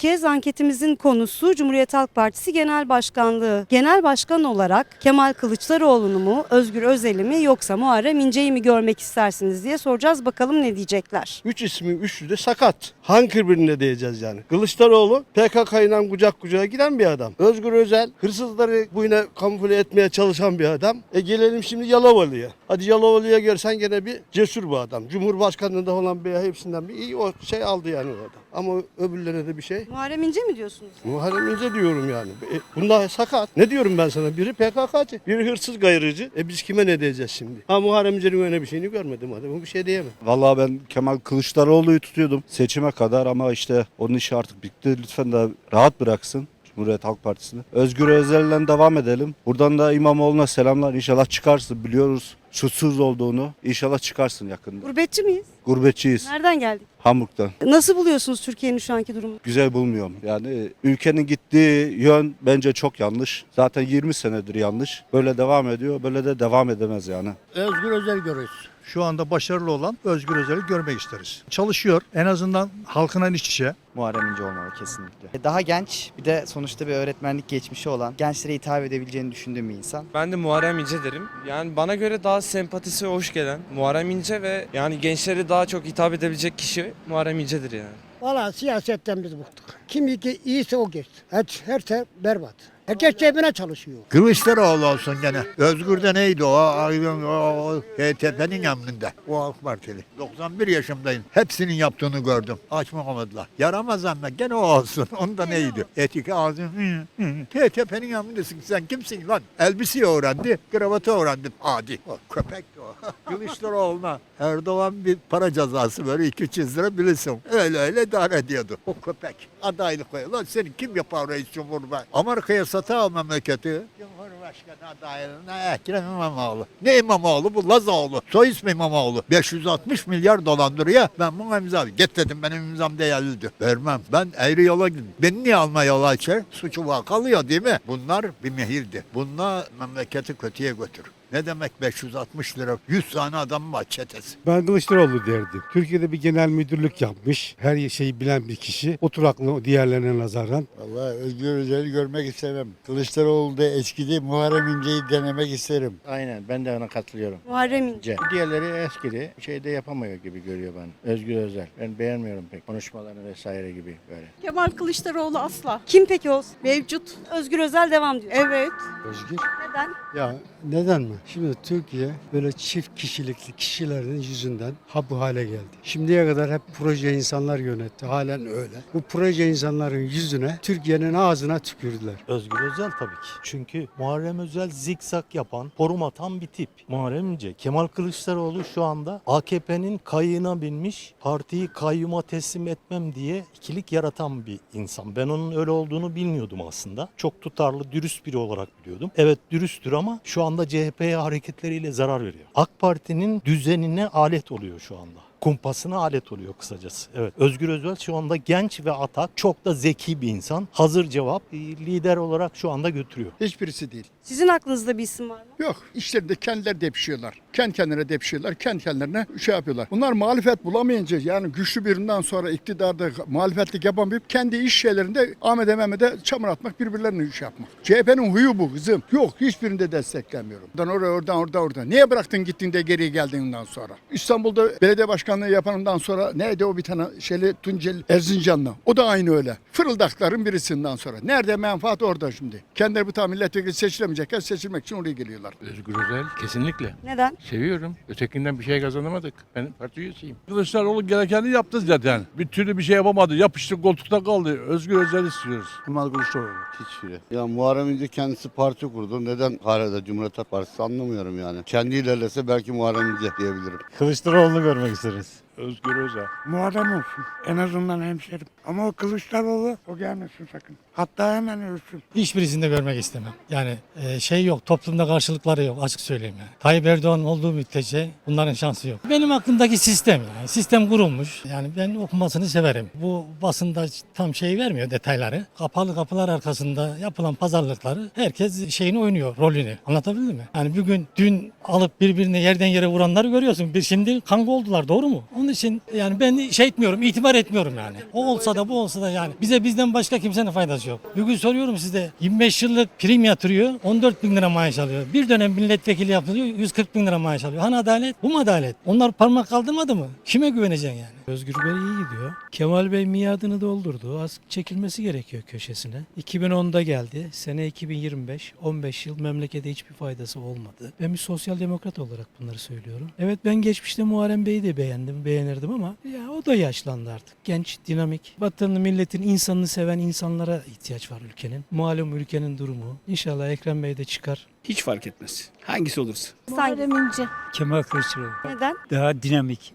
kez anketimizin konusu Cumhuriyet Halk Partisi Genel Başkanlığı. Genel Başkan olarak Kemal Kılıçdaroğlu'nu mu, Özgür Özel'i mi yoksa Muharrem İnce'yi mi görmek istersiniz diye soracağız. Bakalım ne diyecekler. Üç ismi üçü de sakat. Hangi birine diyeceğiz yani? Kılıçdaroğlu PKK ile kucak kucağa giden bir adam. Özgür Özel hırsızları bu yine kamufle etmeye çalışan bir adam. E gelelim şimdi Yalovalı'ya. Hadi Yalovalı'ya görsen gene bir cesur bu adam. Cumhurbaşkanlığında olan bir hepsinden bir iyi o şey aldı yani o adam. Ama öbürlerine de bir şey. Muharrem İnce mi diyorsunuz? Muharrem İnce diyorum yani. E, bunlar sakat. Ne diyorum ben sana? Biri PKK'cı, biri hırsız gayrıcı. E biz kime ne diyeceğiz şimdi? Ha Muharrem İnce'nin öyle bir şeyini görmedim. Hadi bir şey diyemem. Vallahi ben Kemal Kılıçdaroğlu'yu tutuyordum seçime kadar ama işte onun işi artık bitti. Lütfen de rahat bıraksın. Cumhuriyet Halk Partisi'ni. Özgür Özel'le devam edelim. Buradan da İmamoğlu'na selamlar. İnşallah çıkarsın. Biliyoruz suçsuz olduğunu. İnşallah çıkarsın yakında. Gurbetçi miyiz? Gurbetçiyiz. Nereden geldik? Hamburg'dan. Nasıl buluyorsunuz Türkiye'nin şu anki durumunu? Güzel bulmuyorum. Yani ülkenin gittiği yön bence çok yanlış. Zaten 20 senedir yanlış. Böyle devam ediyor. Böyle de devam edemez yani. Özgür Özel görürüz. Şu anda başarılı olan Özgür Özel'i görmek isteriz. Çalışıyor. En azından halkına iç içe. Muharrem İnce olmalı kesinlikle. Daha genç bir de sonuçta bir öğretmenlik geçmişi olan gençlere hitap edebileceğini düşündüğüm bir insan. Ben de Muharrem İnce derim. Yani bana göre daha sempatisi hoş gelen Muharrem İnce ve yani gençlere daha çok hitap edebilecek kişi Muharrem İnce'dir yani. Valla siyasetten biz bıktık. Kim ki iyiyse o geçsin. Her, her şey berbat. Herkes cebine çalışıyor. Kılıçdaroğlu olsun gene. Özgür'de neydi o? Aydın o HDP'nin emrinde. O Halk Partili. 91 yaşındayım. Hepsinin yaptığını gördüm. Açmamadılar. Yaramaz ama gene o olsun. Onda neydi? Etik ağzın. hı, hı. HDP'nin emrindesin. Sen kimsin lan? Elbiseyi öğrendi. Kravatı öğrendi. Adi. O köpekti o. Kılıçdaroğlu'na Erdoğan bir para cezası böyle 200 lira bilirsin. Öyle öyle idare ediyordu. O köpek. Adaylık koyuyor. Lan seni kim yapar reis cumhurbaşkanı? Amerika'ya satı al memleketi. Cumhurbaşkanı adaylığına Ekrem İmamoğlu. Ne İmamoğlu bu? Lazoğlu. Soy ismi İmamoğlu. 560 milyar dolandırıyor. Ben bunu imza Git dedim benim imzam değerlidir. Vermem. Ben eğri yola gidin. Beni niye alma yola açar? Suçu var kalıyor değil mi? Bunlar bir mehirdi. Bunlar memleketi kötüye götür. Ne demek 560 lira? 100 tane adam var çetesi. Ben Kılıçdaroğlu derdim. Türkiye'de bir genel müdürlük yapmış. Her şeyi bilen bir kişi. Oturaklı diğerlerine nazaran. Vallahi Özgür Özel'i görmek istemem. Kılıçdaroğlu da eskidi. Muharrem İnce'yi denemek isterim. Aynen ben de ona katılıyorum. Muharrem İnce. Diğerleri eskidi. Şeyde yapamıyor gibi görüyor ben. Özgür Özel. Ben beğenmiyorum pek konuşmalarını vesaire gibi böyle. Kemal Kılıçdaroğlu asla. Kim peki olsun? Mevcut. Özgür Özel devam diyor. Evet. Özgür. Neden? Ya neden mi? Şimdi Türkiye böyle çift kişilikli kişilerin yüzünden ha bu hale geldi. Şimdiye kadar hep proje insanlar yönetti. Halen öyle. Bu proje insanların yüzüne Türkiye'nin ağzına tükürdüler. Özgür Özel tabii ki. Çünkü Muharrem Özel zikzak yapan, forum atan bir tip. Muharrem İnce, Kemal Kılıçdaroğlu şu anda AKP'nin kayığına binmiş, partiyi kayyuma teslim etmem diye ikilik yaratan bir insan. Ben onun öyle olduğunu bilmiyordum aslında. Çok tutarlı, dürüst biri olarak biliyordum. Evet dürüsttür ama şu anda Hareketleriyle zarar veriyor. AK Parti'nin düzenine alet oluyor şu anda kumpasına alet oluyor kısacası. Evet. Özgür Özel şu anda genç ve atak, çok da zeki bir insan. Hazır cevap e, lider olarak şu anda götürüyor. Hiçbirisi değil. Sizin aklınızda bir isim var mı? Yok. işlerinde kendileri depişiyorlar. Kendi kendine depişiyorlar. Kendi kendilerine şey yapıyorlar. Bunlar muhalefet bulamayınca yani güçlü birinden sonra iktidarda muhalefetlik yapamayıp kendi iş şeylerinde Ahmet'e Mehmet'e çamur atmak birbirlerine iş yapmak. CHP'nin huyu bu kızım. Yok hiçbirinde desteklemiyorum. Oradan oraya oradan oradan oradan. Niye bıraktın gittin de geriye geldiğinden sonra? İstanbul'da belediye başkanlığı yapanından sonra neydi o bir tane şeyli Tuncel Erzincanlı. O da aynı öyle. Fırıldakların birisinden sonra. Nerede menfaat orada şimdi. Kendileri bu tam milletvekili seçilemeyecekken seçilmek için oraya geliyorlar. Özgür Özel kesinlikle. Neden? Seviyorum. Ötekinden bir şey kazanamadık. Ben parti üyesiyim. Kılıçdaroğlu gerekeni yaptı zaten. Bir türlü bir şey yapamadı. Yapıştı koltukta kaldı. Özgür Özel istiyoruz. Kemal Kılıçdaroğlu. Hiçbiri. Ya Muharrem İnce kendisi parti kurdu. Neden hala da Cumhuriyet Halk Partisi anlamıyorum yani. Kendi ilerlese belki Muharrem İnce diyebilirim. Kılıçdaroğlu'nu görmek isteriz. Özgür Özel. Muharrem olsun. En azından hemşerim. Ama o Kılıçdaroğlu o gelmesin sakın. Hatta hemen ölsün. Hiçbirisini de görmek istemem. Yani e, şey yok, toplumda karşılıkları yok açık söyleyeyim yani. Tayyip Erdoğan olduğu müddetçe bunların şansı yok. Benim aklımdaki sistem yani. Sistem kurulmuş. Yani ben okumasını severim. Bu basında tam şey vermiyor detayları. Kapalı kapılar arkasında yapılan pazarlıkları herkes şeyini oynuyor, rolünü. Anlatabildim mi? Yani bugün dün alıp birbirine yerden yere vuranları görüyorsun. Bir şimdi kavga oldular doğru mu? Onun Onun için yani ben şey etmiyorum, itibar etmiyorum yani. O olsa da bu olsa da yani. Bize bizden başka kimsenin faydası yok. Bugün soruyorum size 25 yıllık prim yatırıyor, 14 bin lira maaş alıyor. Bir dönem milletvekili yapılıyor, 140 bin lira maaş alıyor. Hani adalet? Bu mu adalet? Onlar parmak kaldırmadı mı? Kime güveneceksin yani? Özgür Bey iyi gidiyor. Kemal Bey miadını doldurdu. Az çekilmesi gerekiyor köşesine. 2010'da geldi. Sene 2025. 15 yıl memlekete hiçbir faydası olmadı. Ben bir sosyal demokrat olarak bunları söylüyorum. Evet ben geçmişte Muharrem Bey'i de beğendim, beğenirdim ama ya o da yaşlandı artık. Genç, dinamik. Vatanını, milletin, insanını seven insanlara ihtiyaç var ülkenin. Malum ülkenin durumu. İnşallah Ekrem Bey de çıkar. Hiç fark etmez. Hangisi olursa. Muharrem İnce. Kemal Kılıçdaroğlu. Neden? Daha dinamik,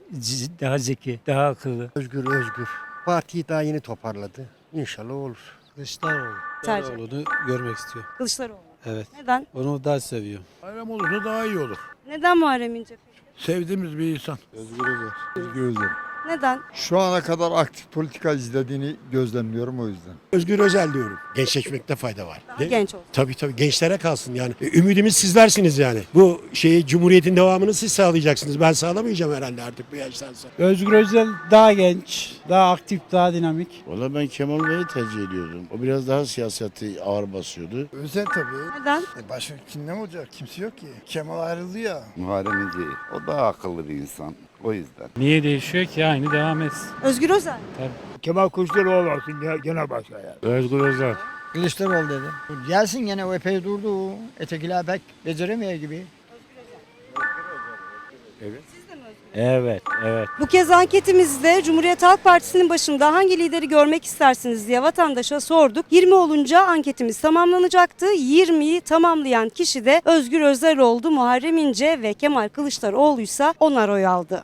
daha zeki, daha akıllı. Özgür özgür. Partiyi daha yeni toparladı. İnşallah olur. Kılıçdaroğlu. Tercih. görmek istiyor. Kılıçdaroğlu. Evet. Neden? Onu daha seviyor. Bayram olursa daha iyi olur. Neden Muharrem İnce? Sevdiğimiz bir insan. Özgür Özel. Özgür Özel. Neden? Şu ana kadar aktif politika izlediğini gözlemliyorum o yüzden. Özgür Özel diyorum. Gençleşmekte fayda var. Daha genç olsun. Tabii tabii gençlere kalsın yani. E, Ümidimiz sizlersiniz yani. Bu şeyi Cumhuriyet'in devamını siz sağlayacaksınız. Ben sağlamayacağım herhalde artık bu yaştan sonra. Özgür Özel daha genç, daha aktif, daha dinamik. Valla ben Kemal Bey'i tercih ediyordum. O biraz daha siyaseti ağır basıyordu. Özel tabii. Neden? Başka kim ne olacak? Kimse yok ki. Kemal ayrıldı ya. Muharrem İnce. O daha akıllı bir insan. O yüzden. Niye değişiyor ki? Aynı devam etsin. Özgür Özel. Kemal Kılıçdaroğlu olsun gene başka ya. Özgür Özel. Kılıçdaroğlu dedi. Gelsin gene o epey durdu. Etekiler pek beceremiyor gibi. Evet, evet. Bu kez anketimizde Cumhuriyet Halk Partisi'nin başında hangi lideri görmek istersiniz diye vatandaşa sorduk. 20 olunca anketimiz tamamlanacaktı. 20'yi tamamlayan kişi de Özgür Özel oldu. Muharrem İnce ve Kemal Kılıçdaroğlu ise onar oy aldı.